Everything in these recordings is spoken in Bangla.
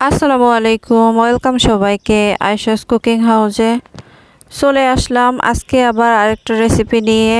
আসসালামু আলাইকুম, ওয়েলকাম সবাইকে আয়সাস কুকিং হাউজে। চলে আসলাম আজকে আবার আরেকটা রেসিপি নিয়ে।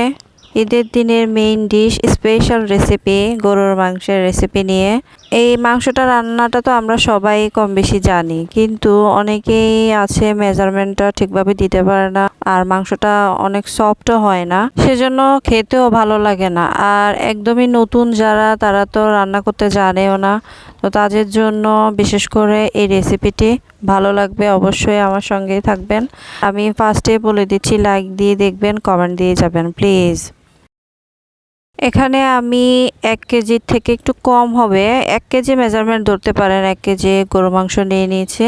ঈদের দিনের মেইন ডিশ স্পেশাল রেসিপি, গরুর মাংসের রেসিপি নিয়ে। এই মাংসটা, রান্নাটা তো আমরা সবাই কম বেশি জানি, কিন্তু অনেকেই আছে মেজারমেন্টটা ঠিকভাবে দিতে পারে না, আর মাংসটা অনেক সফটও হয় না, সেজন্য খেতেও ভালো লাগে না। আর একদমই নতুন যারা, তারা তো রান্না করতে জানেও না, তো তাদের জন্য বিশেষ করে এই রেসিপিটি ভালো লাগবে, অবশ্যই আমার সঙ্গেই থাকবেন। আমি ফার্স্টে বলে দিচ্ছি লাইক দিয়ে দেখবেন কমেন্ট দিয়ে যাবেন প্লিজ এখানে আমি এক কেজির থেকে একটু কম হবে। এক কেজি মেজারমেন্ট ধরতে পারেন, এক কেজি গরু মাংস নিয়ে নিয়েছি।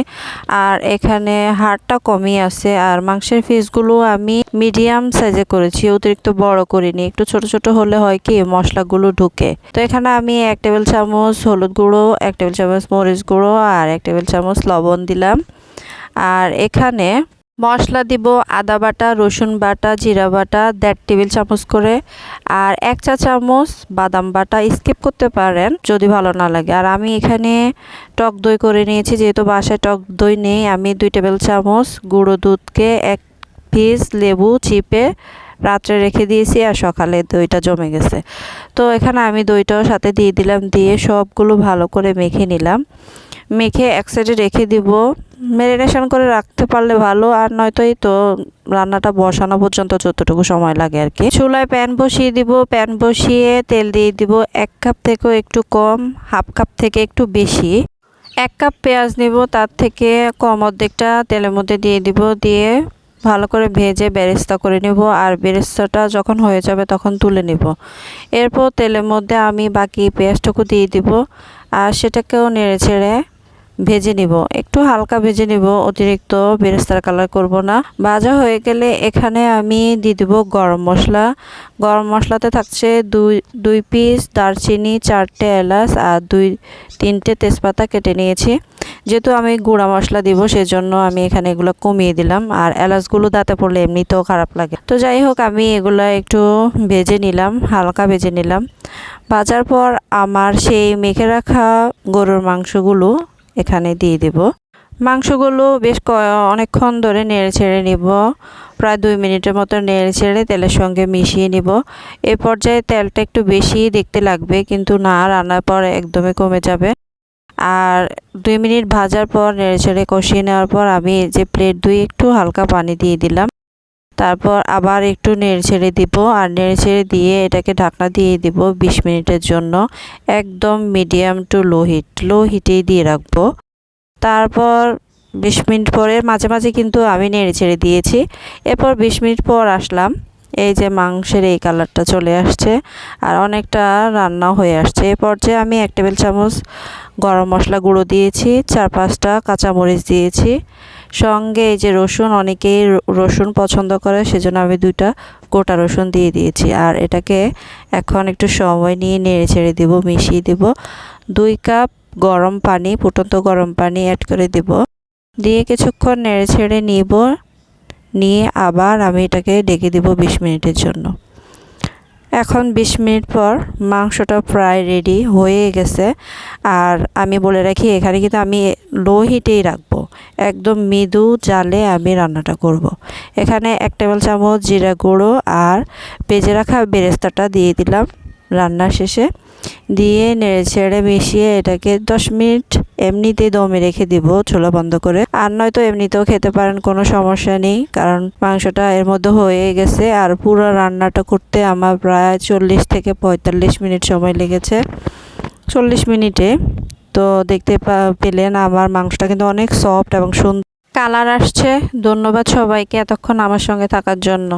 আর এখানে হাড়টা কমই আছে। আর মাংসের পিসগুলো আমি মিডিয়াম সাইজে করেছি, অতিরিক্ত বড় করিনি। একটু ছোট ছোট হলে হয় কি, মশলাগুলো ঢুকে। তো এখানে আমি এক টেবিল চামচ হলুদ গুঁড়ো, এক টেবিল চামচ মরিচ গুঁড়ো আর এক টেবিল চামচ লবণ দিলাম। আর এখানে মশলা দিব, আদা বাটা, রসুন বাটা, জিরা বাটা, দেড় টেবিল চামচ করে, আর এক চা চামচ বাদাম বাটা স্কিপ করতে পারেন যদি ভালো না লাগে। আর আমি এখানে টক দই করে নিয়েছি, যেহেতু বাসায় টক দই নেই, আমি দুই টেবিল চামচ গুঁড়ো দুধকে এক পিস লেবু চিপে রাত্রে রেখে দিয়েছি আর সকালে দইটা জমে গেছে। তো এখানে আমি দইটাও সাথে দিয়ে দিলাম, দিয়ে সবগুলো ভালো করে মেখে নিলাম। মেখে এক সাইডে রেখে দিব ম্যারিনেশন করে রাখতে পারলে ভালো, আর নয়তো এই তো রান্নাটা বসানো পর্যন্ত যতটুকু সময় লাগে আর কি। চুলায় প্যান বসিয়ে দিব, প্যান বসিয়ে তেল দিয়ে দিব এক কাপ থেকেও একটু কম, হাফ কাপ থেকে একটু বেশি। এক কাপ পেঁয়াজ নিব, তার থেকে কম অর্ধেকটা তেলের মধ্যে দিয়ে দিব, দিয়ে ভালো করে ভেজে বেরেস্তা করে নেব, আর বেরেস্তাটা যখন হয়ে যাবে তখন তুলে নেব। এরপর তেলের মধ্যে আমি বাকি পেঁয়াজটুকু দিয়ে দিব, আর সেটাকেও নেড়ে ছেড়ে ভেজে নিব। একটু হালকা ভেজে নিব, অতিরিক্ত বেরেস্তার কালার করব না। ভাজা হয়ে গেলে এখানে আমি দিয়ে দেবো গরম মশলা। গরম মশলাতে থাকছে দুই দুই পিস দারচিনি, চারটে এলাচ আর দুই, তিনটে তেজপাতা কেটে নিয়েছি। যেহেতু আমি গুঁড়া মশলা দিব, সেজন্য আমি এখানে এগুলো কমিয়ে দিলাম। আর এলাচগুলো দাঁতে পড়লে এমনিতেও খারাপ লাগে। তো যাই হোক, আমি এগুলো একটু ভেজে নিলাম, হালকা ভেজে নিলাম। ভাজার পর আমার সেই মেখে রাখা গরুর মাংসগুলো এখানে দিয়ে দেব। মাংসগুলো বেশ অনেকক্ষণ ধরে নেড়ে ছেড়ে নিব। প্রায় দুই মিনিটের মতো নেড়ে ছেড়ে তেলের সঙ্গে মিশিয়ে নিব। এ পর্যায়ে তেলটা একটু বেশি দেখতে লাগবে, কিন্তু না, রান্নার পর একদমই কমে যাবে। আর দুই মিনিট ভাজার পর নেড়ে ছেড়ে কষিয়ে নেওয়ার পর আমি যে প্লেট দুই একটু হালকা পানি দিয়ে দিলাম। তারপর আবার একটু নেড়ে ছেড়ে দিব। আর নেড়ে ছেড়ে দিয়ে এটাকে ঢাকনা দিয়ে দিব বিশ মিনিটের জন্য। একদম medium to low heat low হিটেই দিয়ে রাখব। তারপর বিশ মিনিট পরে মাঝে মাঝে কিন্তু আমি নেড়ে ছেড়ে দিয়েছি। এরপর বিশ মিনিট পর আসলাম। এই যে মাংসের এই কালারটা চলে আসছে। আর অনেকটা রান্না হয়ে আসছে। এ পর্যায়ে আমি এক টেবিল চামচ গরম মশলা গুঁড়ো দিয়েছি। চার পাঁচটা কাঁচামরিচ দিয়েছি। সঙ্গে এই যে রসুন, অনেকেই রসুন পছন্দ করে, সেজন্য আমি দুইটা গোটা রসুন দিয়ে দিয়েছি। আর এটাকে এখন একটু সময় নিয়ে নেড়ে ছেড়ে দেবো, মিশিয়ে দেব। দুই কাপ গরম পানি, ফুটন্ত গরম পানি অ্যাড করে দেব। দিয়ে কিছুক্ষণ নেড়ে ছেড়ে নিব। নিয়ে আবার আমি এটাকে ডেকে দেব বিশ মিনিটের জন্য। এখন বিশ মিনিট পর মাংসটা প্রায় রেডি হয়ে গেছে। আর আমি বলে রাখি, এখানে কিন্তু আমি লো হিটেই রাখব। একদম মৃদু জালে আমি রান্নাটা করব। এখানে এক টেবিল চামচ জিরা গুঁড়ো আর পেজে রাখা বেরেস্তাটা দিয়ে দিলাম রান্নার শেষে। দিয়ে নেড়ে ছেড়ে মিশিয়ে এটাকে দশ মিনিট এমনিতে দমে রেখে দিব চুলা বন্ধ করে। আর নয়তো এমনিতেও খেতে পারেন, কোনো সমস্যা নেই। কারণ মাংসটা এর মধ্যে হয়ে গেছে আর পুরো রান্নাটা করতে আমার প্রায় চল্লিশ থেকে পঁয়তাল্লিশ মিনিট সময় লেগেছে। চল্লিশ মিনিটে। তো দেখতে পেলেন আমার মাংসটা কিন্তু অনেক সফট এবং সুন্দর কালার আসছে। ধন্যবাদ সবাইকে এতক্ষণ আমার সঙ্গে থাকার জন্য।